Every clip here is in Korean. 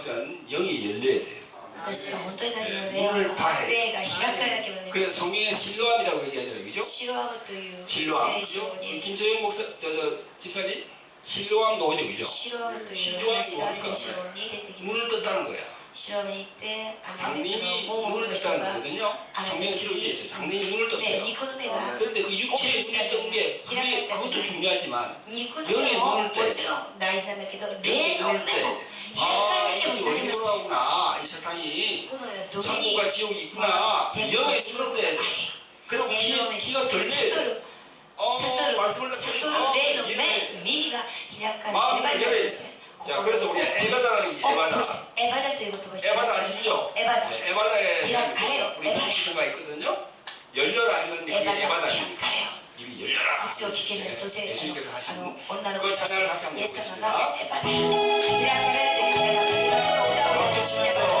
중요한 것은 영이 열려야 돼요. 私は本当に大事なのね霊눈을봐야 霊が開かなきゃならない 그래서 성경에 실로암이라고 얘기하잖아요, 그죠? シロアムという聖 실로암, 書 그죠? に 김소영 목사, 저, 저 집사님 실로암 나오죠, 그죠? シロアムという 실로암이 話が 뭡니까? 聖書に出てきま 눈을 す 떴다는 거야. 시험에 있대 장님이 눈을 떴다거든요. 성경 기록에 있어 장님이 눈을 떴어요. 네, 그런데 그 육체에 눈이 뜬게 그게 그것도 중요하지만 영의 눈을 떠야 내 눈을 떠야 아, 이것이 어리구나 이 세상이. 천국과 지옥이 있구나. 영의 눈을 떠야 돼. 그리고 귀, 귀가 들려야 어, 말씀을 듣으니까 어, 마음을 열어야 자, 그래서 우리 에바다라는 게 어, 에바다. 에바다도 이것도 에바다 아시죠? 에바다. 네, 에바다에 이런 가래요. 우리 에바다. 있거든요. 열려라 했는데 에바다. 에바다. 가래요. 입이 열려라. 국수 기계는 소세. 예수님께서 하신 그 찬양을 같이 한번 보겠습니다. 에바다. 이렇게 에바다. 이렇게 오다 오다.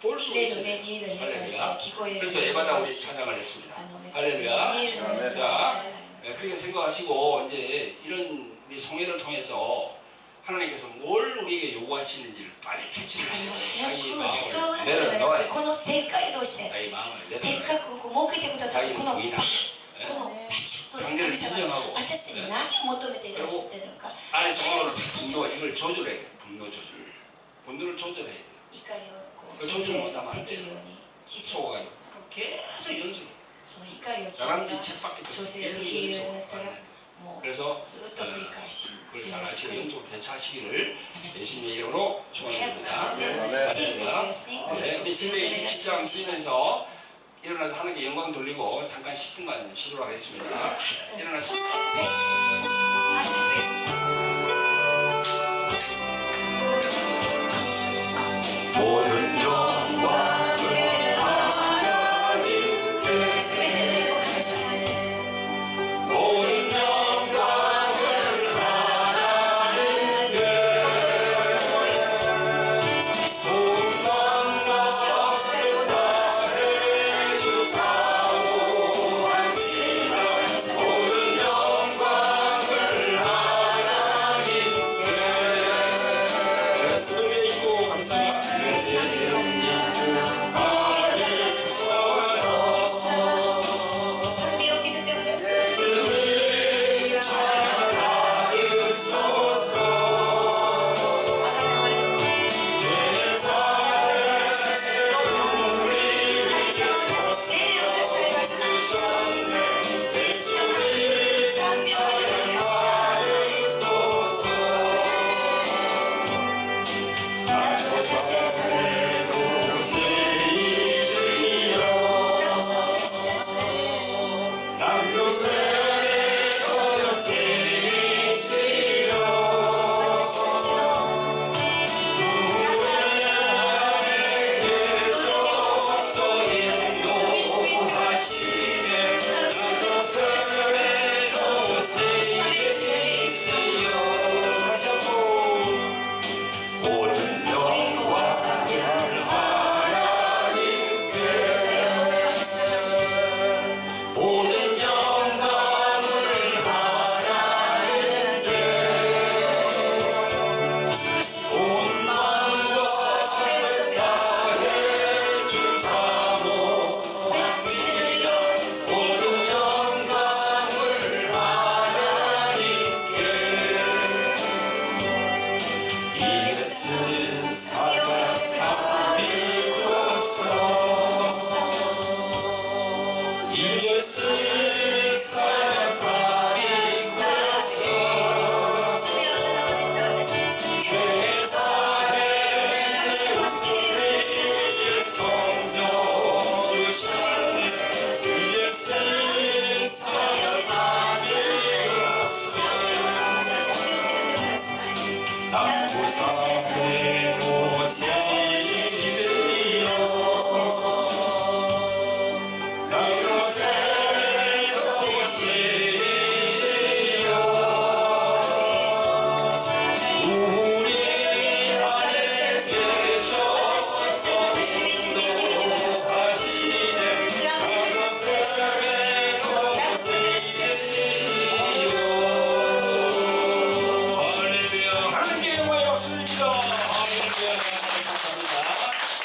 볼 수 있어요. 할렐루야. 그래서 에바다 우리 찬양을 했습니다. 할렐루야. 자, 네, 네, 그렇게 생각하시고 이제 이런 우리 성회를 통해서 하나님께서 뭘 우리에게 요구하시는지를 빨리 캐치를 해요. 자기 마음을 내려놓아요. 자기 마음을 내려놓아요. 자기 부인하고 상대를 인정하고 네. 그리고 안에서 분노와 힘을 조절해야 돼요. 분노 조절. 분노를 조절해야 돼요. 조수는 오다 말이에요. 소가 계속 연습. 나랑 이 책밖에 계속 연습. 그래서 그걸 잘 아시는 영적 대차시기를 예수님 이름으로 축원합니다. 네, 미신의 27장 쉬면서 일어나서 하나님께 영광 돌리고 잠깐 10분간 쉬도록 하겠습니다. 일어나서.